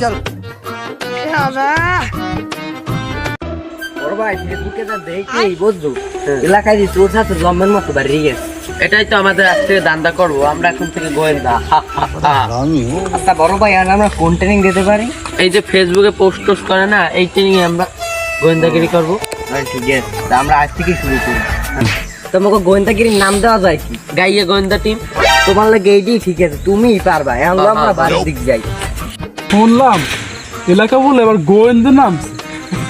চল। এলাকায় সাথে মতো বাড়ি গেছে। এটাই তো আমাদের আজ থেকে দান্দা করব আমরা এখন থেকে গোয়েন্দা। হা, হা, হা। আচ্ছা বড় ভাই আর আমরা কোন ট্রেনিং দিতে পারি? এই যে ফেসবুকে পোস্ট টোস্ট করে না এই ট্রেনিং আমরা গোয়েন্দাগিরি করব। ঠিক আছে। আমরা আজ থেকে শুরু করি। তোমাকে গোয়েন্দাগিরির নাম দেওয়া যায় কি? গাইয়ে গোয়েন্দা টিম তোমার লাগে এইটাই ঠিক আছে তুমিই পারবা। এখন আমরা বাড়ির দিক যাই। শুনলাম এলাকা বলে এবার গোয়েন্দা নাম।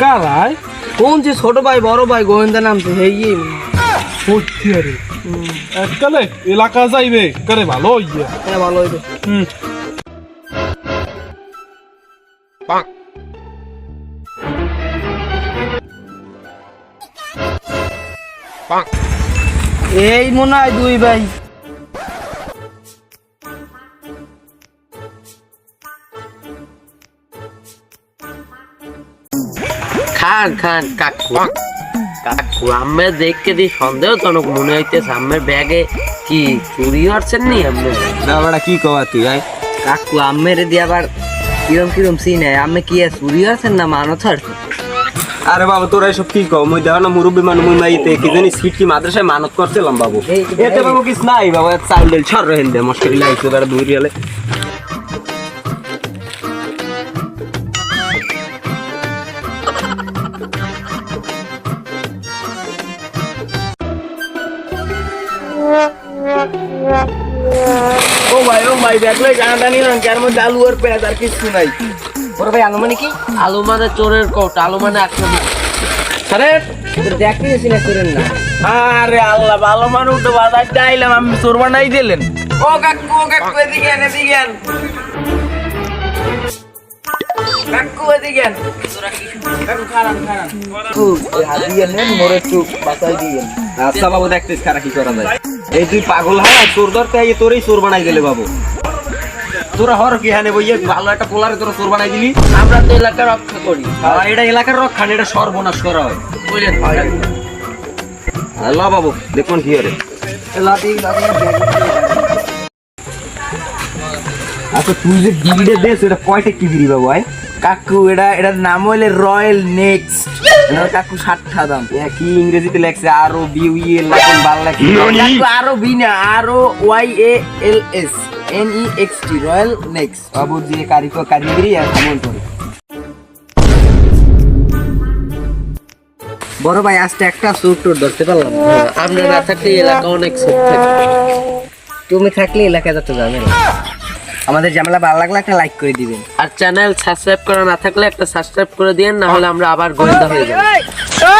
কারায় কোন যে ছোট ভাই বড় ভাই গোয়েন্দা নাম তো হেই সত্যি আরে। এককালে এলাকা যাইবে করে ভালো ইয়ে হ্যাঁ ভালো হইবে। হুম। এই মনে হয় দুই ভাই। খান খান কাকু কাকু আম্মে দেখকে দি সন্দেহ তনক মনে হইতেছে আম্মের ব্যাগে কি চুরি হচ্ছেন নি আম্মে? না বেটা কি কওয়া তুই আয়। কাকু আম্মের দিয়ে আবার কিরম কিরম সিন সিনে আম্মে কি আর চুরি হচ্ছেন না মানত হচ্ছেন আরে বাবা তোরা এসব কি কও? মই দেখো না মুরব্বী মানুষ মুই মাইতে কি জানি সিট কি মাদ্রাসায় মানত করছিলাম বাবু। এতে বাবু কিছু নাই বাবা চাল দিল ছর রহেন দে মস্করি লাইছে তারা দূর গেলে ভাই দেখলে জানাটা নিলাম যার মধ্যে আলু আর পেঁয়াজ আর কিছু নাই। বড় ভাই আলু মানে কি? আলু মানে চোরের কোট আলু মানে আক্রমণ আরে দেখতে গেছি না চোরের না। আরে আল্লাহ ভালো মানুষ তো বাজার চাইলাম আমি চোর বানাই দিলেন। ও কাকু ও কাকু এদিকে এদিকে কাকু এদিকে আন। আচ্ছা বাবু দেখতেছ কারা কি করা যায়। এই তুই পাগল হয় তোর দরকার এই তোরই চোর বানাই দিলে বাবু। তোরা হর কি হানে বইয়ে ভালো একটা পোলারে তোরা চোর বানাই দিলি? আমরা তো এলাকা রক্ষা করি। আর এটা এলাকার রক্ষা এটা সর্বনাশ করা হয়। বুঝলেন? ল বাবু দেখুন কি হরে আচ্ছা তুই যে ডিভিডে দেশ এটা কয়টা কি বিড়ি বাবু আয়? কাকু এটা এটার নাম হইলে রয়্যাল নেক্সট কাকু ষাটটা দাম। কি ইংরেজিতে লেখছে? আর ও বি উই এল বাল লেখেন কাকু আরও বি না আরও Y A L S N E X T royal next বাবু যে কারিগর কারিগরি আর করে। বড় ভাই আজকে একটা সুট টুট ধরতে পারলাম না। আপনি না থাকলে এলাকা অনেক সুট থাকে। তুমি থাকলে এলাকা যত যাবে না আমাদের জামেলা ভালো লাগলে একটা লাইক করে দিবেন। আর চ্যানেল সাবস্ক্রাইব করা না থাকলে একটা সাবস্ক্রাইব করে দিন না হলে আমরা আবার গোয়েন্দা হয়ে যাব।